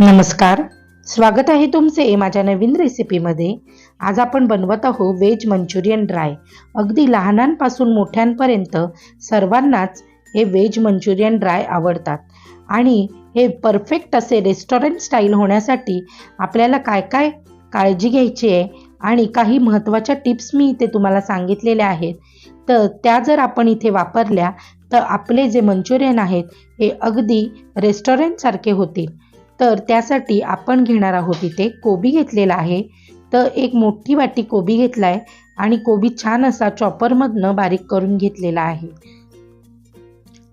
नमस्कार. स्वागत आहे तुमचे माझ्या नवीन रेसिपीमध्ये. आज आपण बनवत आहोत व्हेज मंचुरियन ड्राय. अगदी लहानांपासून मोठ्यांपर्यंत सर्वांनाच हे व्हेज मंचुरियन ड्राय आवडतात. आणि हे परफेक्ट असे रेस्टॉरंट स्टाईल होण्यासाठी आपल्याला काय काय काळजी घ्यायची आहे आणि काही महत्त्वाच्या टिप्स मी इथे तुम्हाला सांगितलेल्या आहेत. तर त्या जर आपण इथे वापरल्या तर आपले जे मंचुरियन आहेत हे अगदी रेस्टॉरंटसारखे होतील. तर त्यासाठी आपण घेणार आहोत इथे कोबी घेतलेला आहे. तर एक मोठी वाटी कोबी घेतला आहे आणि कोबी छान असा चॉपरमधनं बारीक करून घेतलेला आहे.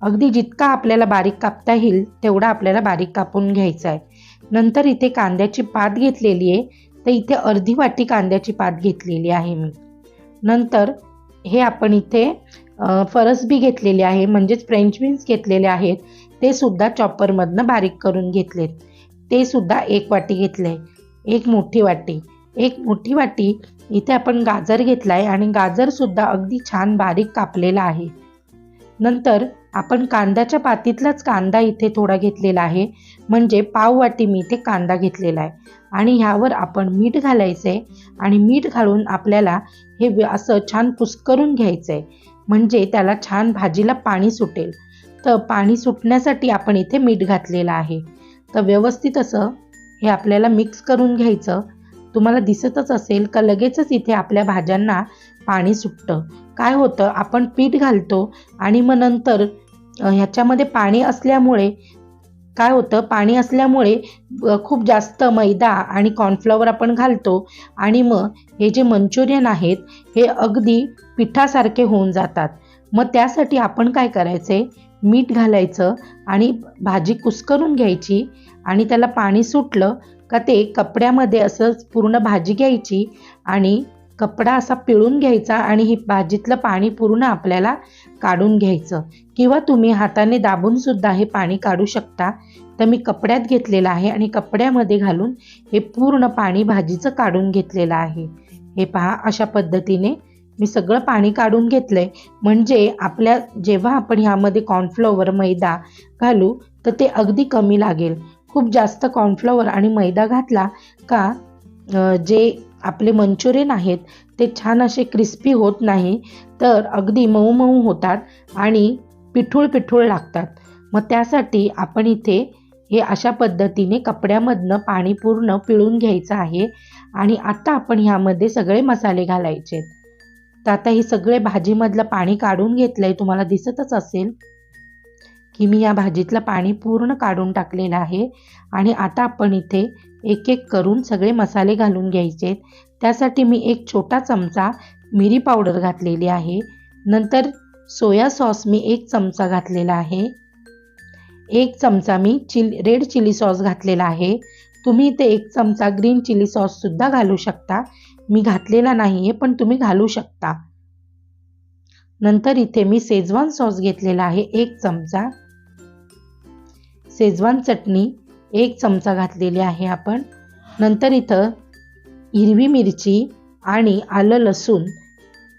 अगदी जितका आपल्याला बारीक कापता येईल तेवढा आपल्याला बारीक कापून घ्यायचा आहे. नंतर इथे कांद्याची पात घेतलेली आहे. तर इथे अर्धी वाटी कांद्याची पात घेतलेली आहे मी. नंतर हे आपण इथे फरसबी घेतलेली आहे. म्हणजेच फ्रेंच बीन्स घेतलेले आहेत. ते सुद्धा चॉपरमधनं बारीक करून घेतलेत. ते सुद्धा एक वाटी घेतले एक मोठी वाटी. एक मोठी वाटी इथे आपण गाजर घेतला आहे आणि गाजरसुद्धा अगदी छान बारीक कापलेला आहे. नंतर आपण कांद्याच्या पातीतलाच कांदा इथे थोडा घेतलेला आहे. म्हणजे पाव वाटी मी इथे कांदा घेतलेला आहे. आणि ह्यावर आपण मीठ घालायचं आहे आणि मीठ घालून आपल्याला हे असं छान कुस्करून घ्यायचं आहे म्हणजे त्याला छान भाजीला पाणी सुटेल. तर पाणी सुटण्यासाठी आपण इथे मीठ घातलेलं आहे. तर व्यवस्थित असं हे आपल्याला मिक्स करून घ्यायचं. तुम्हाला दिसतच असेल का लगेचच इथे आपल्या भाज्यांना पाणी सुटतं. काय होतं? आपण पीठ घालतो आणि मग नंतर ह्याच्यामध्ये पाणी असल्यामुळे काय होतं? पाणी असल्यामुळे खूप जास्त मैदा आणि कॉर्नफ्लॉवर आपण घालतो आणि मग हे जे मंचुरियन आहेत हे अगदी पिठासारखे होऊन जातात. मग त्यासाठी आपण काय करायचे? मीठ घालायचं आणि भाजी कुस्करून घ्यायची आणि त्याला पाणी सुटलं का ते कपड्यामध्ये असंच पूर्ण भाजी घ्यायची आणि कपडा असा पिळून घ्यायचा आणि ही भाजीतलं पाणी पूर्ण आपल्याला काढून घ्यायचं. किंवा तुम्ही हाताने दाबून सुद्धा हे पाणी काढू शकता. तर मी कपड्यात घेतलेलं आहे आणि कपड्यामध्ये घालून हे पूर्ण पाणी भाजीचं काढून घेतलेलं आहे. हे पहा अशा पद्धतीने मी सगळं पाणी काढून घेतलंय. म्हणजे आपल्या जेव्हा आपण ह्यामध्ये कॉर्नफ्लॉवर मैदा घालू तर ते अगदी कमी लागेल. खूप जास्त कॉर्नफ्लॉवर आणि मैदा घातला का जे आपले मंचुरियन आहेत ते छान असे क्रिस्पी होत नाही तर अगदी मऊ मऊ होतात आणि पिठूळ पिठूळ लागतात. मग त्यासाठी आपण इथे हे अशा पद्धतीने कपड्यामधनं पाणी पूर्ण पिळून घ्यायचं आहे आणि आता आपण ह्यामध्ये सगळे मसाले घालायचे तर आता हे सगळे भाजीमधलं पाणी काढून घेतलंय तुम्हाला दिसतच असेल की मी या भाजीतलं पाणी पूर्ण काढून टाकलेलं आहे. आणि आता आपण इथे एक एक करून सगळे मसाले घालून घ्यायचे त्यासाठी मी एक छोटा चमचा मिरी पावडर घातलेली आहे. नंतर सोया सॉस मी एक चमचा घातलेला आहे. एक चमचा मी चिल रेड चिली सॉस घातलेला आहे. तुम्ही इथे एक चमचा ग्रीन चिली सॉससुद्धा घालू शकता. मी घातलेला नाही आहे पण तुम्ही घालू शकता. नंतर इथे मी सेजवान सॉस घेतलेला आहे एक चमचा. सेजवान चटणी एक चमचा घातलेली आहे आपण. नंतर इथं हिरवी मिरची आणि आलं लसूण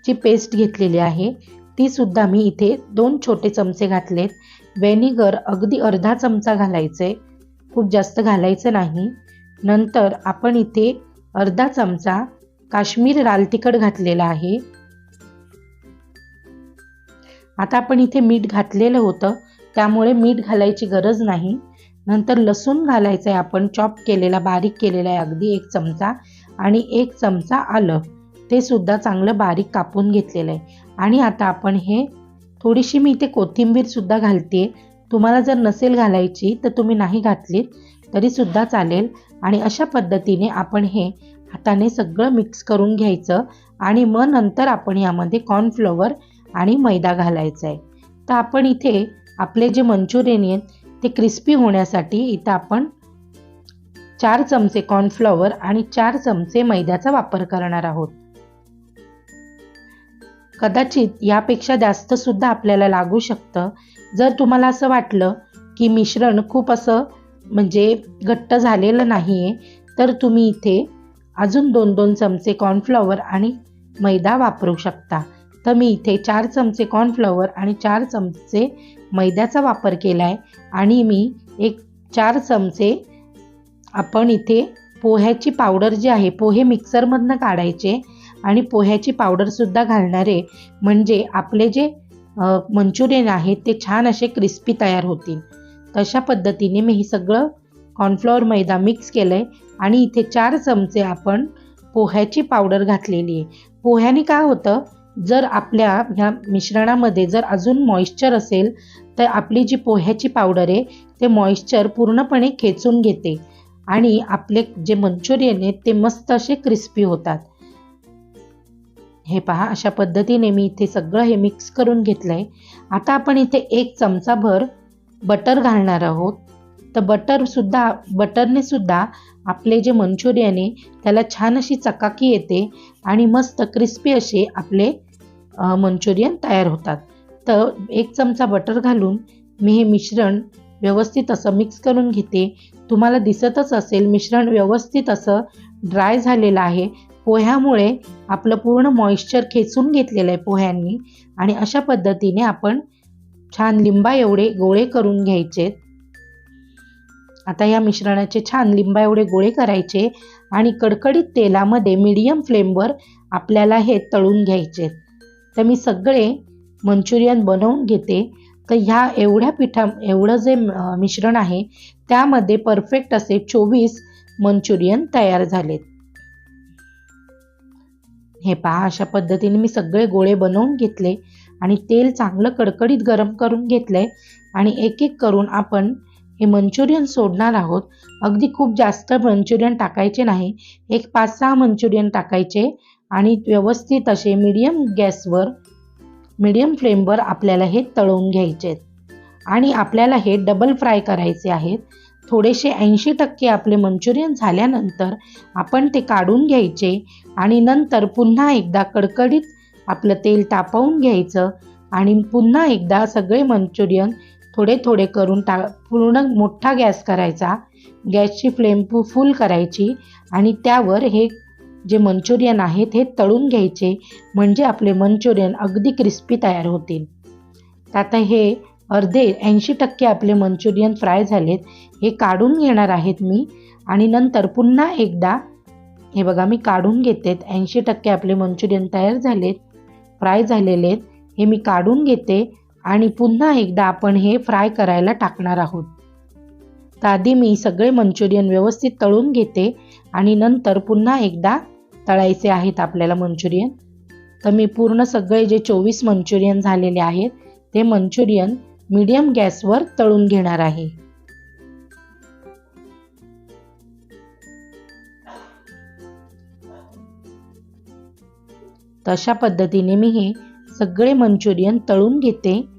ची पेस्ट घेतलेली आहे. ती सुद्धा मी इथे दोन छोटे चमचे घातलेत. व्हेनिगर अगदी अर्धा चमचा घालायचे. खूप जास्त घालायचं नाही. नंतर आपण इथे अर्धा चमचा काश्मीर लाल तिखट घातलेला आहे. आता आपण इथे मीठ घातलेलं होतं त्यामुळे मीठ घालायची गरज नाही. नंतर लसूण घालायचं आहे आपण चॉप केलेला बारीक केलेला आहे अगदी एक चमचा. आणि एक चमचा आलं ते सुद्धा चांगलं बारीक कापून घेतलेलं आहे. आणि आता आपण हे थोडीशी मी इथे कोथिंबीरसुद्धा घालते. तुम्हाला जर नसेल घालायची तर तुम्ही नाही घातलीत तरीसुद्धा चालेल. आणि अशा पद्धतीने आपण हे हाताने सगळं मिक्स करून घ्यायचं आणि मग नंतर आपण यामध्ये कॉर्नफ्लॉवर आणि मैदा घालायचा आहे. तर आपण इथे आपले जे मंचुरियन आहेत ते क्रिस्पी होण्यासाठी इथं आपण चार चमचे कॉर्नफ्लॉवर आणि चार चमचे मैद्याचा वापर करणार आहोत. कदाचित यापेक्षा जास्त सुद्धा आपल्याला लागू शकतं. जर तुम्हाला असं वाटलं की मिश्रण खूप असं म्हणजे घट्ट झालेलं नाही आहे तर तुम्ही इथे अजून दोन दोन चमचे कॉर्नफ्लॉवर आणि मैदा वापरू शकता. तर मी इथे चार चमचे कॉर्नफ्लॉवर आणि चार चमचे मैद्याचा वापर केला आहे आणि मी एक चार चमचे आपण इथे पोह्याची पावडर जी आहे पोहे मिक्सरमधनं काढायचे. आणि पोह्याची पावडरसुद्धा घालणार आहे म्हणजे आपले जे मंचुरियन आहेत ते छान असे क्रिस्पी तयार होतील. तशा पद्धतीने मी हे सगळं कॉर्नफ्लॉवर मैदा मिक्स केलं आहे आणि इथे चार चमचे आपण पोह्याची पावडर घातलेली आहे. पोह्याने काय होतं? जर आपल्या ह्या मिश्रणामध्ये जर अजून मॉइश्चर असेल तर आपली जी पोह्याची पावडर आहे ते मॉइश्चर पूर्णपणे खेचून घेते आणि आपले जे मंचुरियन आहेत ते मस्त असे क्रिस्पी होतात. हे पहा अशा पद्धतीने मी इथे सगळं हे मिक्स करून घेतलं आहे आता आपण इथे एक चमचाभर बटर घालणार आहोत. तर बटरसुद्धा बटरने सुद्धा आपले जे मंचुरियन आहे त्याला छान अशी चकाकी येते आणि मस्त क्रिस्पी असे आपले मंचुरियन तयार होतात. तर एक चमचा बटर घालून मी हे मिश्रण व्यवस्थित असं मिक्स करून घेते. तुम्हाला दिसतच असेल मिश्रण व्यवस्थित असं ड्राय झालेलं आहे. पोह्यामुळे आपलं पूर्ण मॉइश्चर खेचून घेतलेलं आहे पोह्यांनी आणि अशा पद्धतीने आपण छान लिंबा एवढे गोळे करून घ्यायचे आता या मिश्रणाचे छान लिंबा एवढे गोळे करायचे आणि कडकडीत तेलामध्ये मीडियम फ्लेमवर आपल्याला हे तळून घ्यायचे. तर मी सगळे मंचुरियन बनवून घेते. तर ह्या एवढ्या पिठा एवढं जे मिश्रण आहे त्यामध्ये परफेक्ट असे चोवीस मंचुरियन तयार झालेत. हे पहा अशा पद्धतीने मी सगळे गोळे बनवून घेतले आणि तेल चांगलं कडकडीत गरम करून घेतलं आणि एक एक करून आपण हे मंचुरियन सोडणार आहोत. अगदी खूप जास्त मंचुरियन टाकायचे नाही. एक पाच सहा मंचुरियन टाकायचे आणि व्यवस्थित असे मीडियम गॅसवर मीडियम फ्लेमवर आपल्याला हे तळून घ्यायचे आणि आपल्याला हे डबल फ्राय करायचे आहेत. थोडेसे ऐंशी टक्के आपले मंचुरियन झाल्यानंतर आपण ते काढून घ्यायचे आणि नंतर पुन्हा एकदा कडकडीत आपलं तेल तापवून घ्यायचं आणि पुन्हा एकदा सगळे मंचुरियन थोडे थोडे करून टा पूर्ण मोठा गॅस करायचा. गॅसची फ्लेम फुल करायची आणि त्यावर हे जे मंचुरियन आहेत हे तळून घ्यायचे म्हणजे आपले मंचुरियन अगदी क्रिस्पी तयार होतील. आता हे अर्धे ऐंशी टक्के आपले मंचुरियन फ्राय झालेत. हे काढून घेणार आहेत मी आणि नंतर पुन्हा एकदा हे बघा मी काढून घेते. ऐंशी टक्के आपले मंचुरियन तयार झालेत फ्राय झालेले आहेत. हे मी काढून घेते. आणि पुन्हा एकदा आपण हे फ्राय करायला टाकणार आहोत. तर आधी मी सगळे मंचुरियन व्यवस्थित तळून घेते आणि नंतर पुन्हा एकदा तळायचे आहेत आपल्याला मंचुरियन. तर मी पूर्ण सगळे जे चोवीस मंचुरियन झालेले आहेत ते मंचुरियन मीडियम गॅसवर तळून घेणार आहे. तशा पद्धतीने मी हे सगळे मंचुरियन तळून घेते.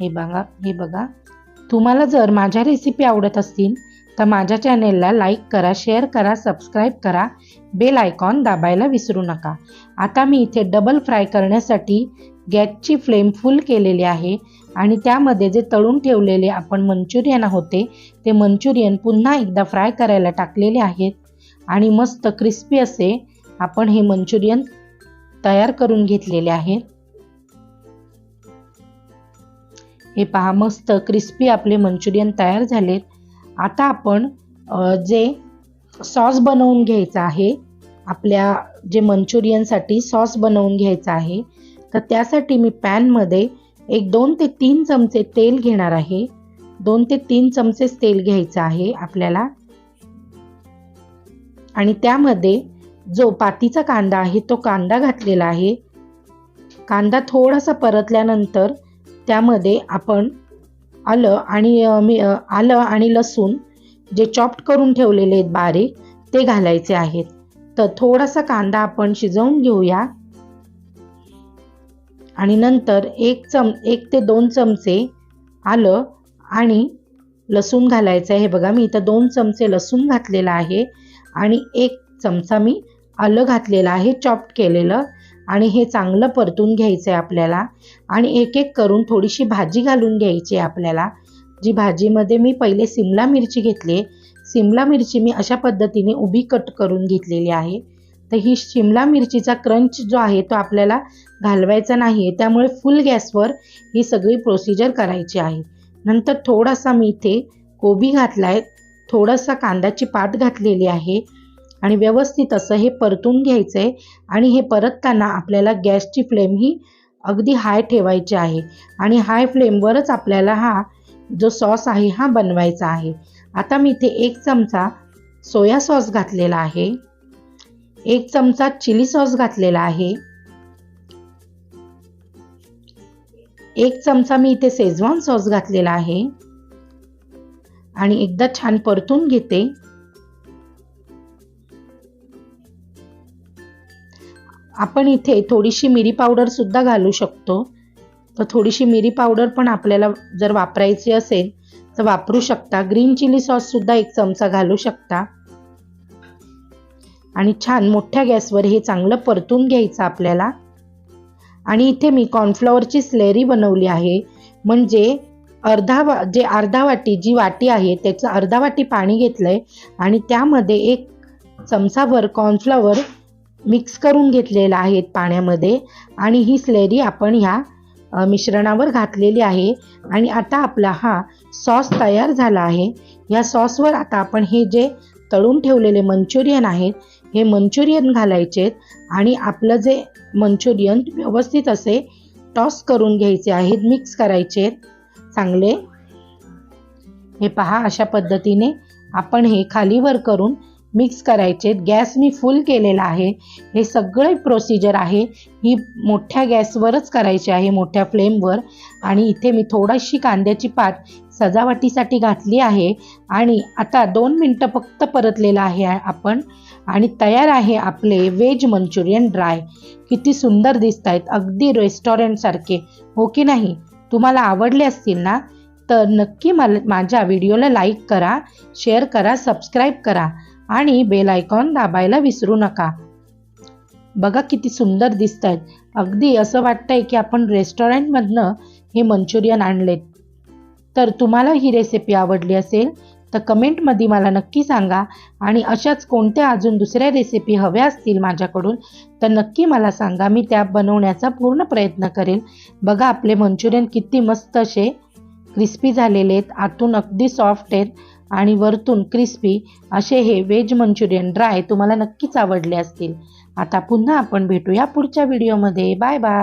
हे बघा हे बघा. तुम्हाला जर माझ्या रेसिपी आवडत असतील तर माझ्या चॅनेलला लाईक करा शेअर करा सबस्क्राईब करा. बेल आयकॉन दाबायला विसरू नका. आता मी इथे डबल फ्राय करण्यासाठी गॅसची फ्लेम फुल केलेली आहे आणि त्यामध्ये जे तळून ठेवलेले आपण मंचुरियन होते ते मंचुरियन पुन्हा एकदा फ्राय करायला टाकलेले आहेत. आणि मस्त क्रिस्पी असे आपण हे मंचुरियन तयार करून घेतलेले आहेत. हे पहा मस्त क्रिस्पी आपले मंचुरियन तयार झालेत. आता आपण जे सॉस बनवून घ्यायचा आहे आपल्या जे मंचुरियनसाठी सॉस बनवून घ्यायचा आहे तर त्यासाठी मी पॅनमध्ये एक दोन ते तीन चमचे तेल घेणार आहे. दोन ते तीन चमचेच तेल घ्यायचं आहे आपल्याला. आणि त्यामध्ये जो पातीचा कांदा आहे तो कांदा घातलेला आहे. कांदा थोडासा परतल्यानंतर त्यामध्ये आपण आलं आणि मी आलं आणि लसूण जे चॉप्ट करून ठेवलेले आहेत बारीक ते घालायचे आहेत. तर थोडासा कांदा आपण शिजवून घेऊया. आणि नंतर एक चम एक ते दोन चमचे आलं आणि लसूण घालायचं आहे. बघा मी इथं दोन चमचे लसूण घातलेलं आहे आणि एक चमचा मी आलं घातलेलं आहे चॉप्ट केलेलं. आणि हे चांगलं परतून घ्यायचं आहे आपल्याला. आणि एक एक करून थोडीशी भाजी घालून घ्यायची आहे आपल्याला. जी भाजीमध्ये मी पहिले सिमला मिरची घेतली सिमला मिरची मी अशा पद्धतीने उभी कट करून घेतलेली आहे. तर ही शिमला मिरचीचा क्रंच जो आहे तो आपल्याला घालवायचा नाही आहे त्यामुळे फुल गॅसवर ही सगळी प्रोसिजर करायची आहे. नंतर थोडासा मी इथे कोबी घातला आहे थोडासा कांद्याची पात घातलेली आहे. आणि व्यवस्थित असं हे परतून घ्यायचं आहे आणि हे परतताना आपल्याला गॅसची फ्लेम ही अगदी हाय ठेवायची आहे. आणि हाय फ्लेमवरच आपल्याला हा जो सॉस आहे हा बनवायचा आहे. आता मी इथे एक चमचा सोया सॉस घातलेला आहे. एक चमचा चिली सॉस घातलेला आहे. एक चमचा मी इथे शेजवान सॉस घातलेला आहे. आणि एकदा छान परतून घेते. आपण इथे थोडीशी मिरी पावडर सुद्धा घालू शकतो. तर थोडीशी मिरी पावडर पण आपल्याला जर वापरायची असेल तर वापरू शकता. ग्रीन चिली सॉस सुद्धा एक चमचा घालू शकता. आणि छान मोठ्या गॅसवर हे चांगलं परतून घ्यायचं आपल्याला. आणि इथे मी कॉर्नफ्लॉवरची स्लेरी बनवली आहे. म्हणजे अर्धा वा जे अर्धा वाटी जी वाटी आहे त्याचं अर्धा वाटी पाणी घेतलंय. आणि त्यामध्ये एक चमचाभर कॉर्नफ्लॉवर मिक्स करून घेतलेला आहेत पाण्यामध्ये. आणि ही स्लेरी आपण ह्या मिश्रणावर घातलेली आहे. आणि आता आपला हा सॉस तयार झाला आहे. या सॉसवर आता आपण हे जे तळून ठेवलेले मंचुरियन आहेत हे मंचुरियन घालायचे आणि आपलं जे मंचुरियन व्यवस्थित असे टॉस करून घ्यायचे आहेत मिक्स करायचे चांगले? हे पहा अशा पद्धतीने आपण हे खालीवर करून मिक्स करायचे. गॅस मी फुल केलेला आहे. हे सगळे प्रोसिजर आहे. ही मोठ्या गॅसवरच करायची आहे मोठ्या फ्लेमवर आणि इथे मी थोडीशी कांद्याची पात सजावटीसाठी घातली आहे. आणि आता दोन मिनटं फक्त परतलेलं आहे आपण. आणि तयार आहे आपले व्हेज मंचुरियन ड्राय किती सुंदर दिसत आहेत अगदी रेस्टॉरंटसारखे हो की नाही? तुम्हाला आवडले असतील ना? तर नक्की मला माझ्या व्हिडिओला लाईक करा शेअर करा सबस्क्राईब करा. आणि बेल आयकॉन दाबायला विसरू नका. बघा किती सुंदर दिसत आहेत अगदी असं वाटतंय की आपण रेस्टॉरंटमधनं हे मंचुरियन आणलेत. तर तुम्हाला ही रेसिपी आवडली असेल तर कमेंटमध्ये मला नक्की सांगा आणि अशाच कोणत्या अजून दुसऱ्या रेसिपी हव्या असतील माझ्याकडून तर नक्की मला सांगा. मी त्या बनवण्याचा पूर्ण प्रयत्न करेल. बघा आपले मंचुरियन किती मस्त असे क्रिस्पी झालेले आहेत. आतून अगदी सॉफ्ट आहेत. आणि वरतून क्रिस्पी असे हे व्हेज मंचुरियन ड्राय तुम्हाला नक्कीच आवडले असतील. आता पुन्हा आपण भेटूया पुढच्या व्हिडिओमध्ये बाय बाय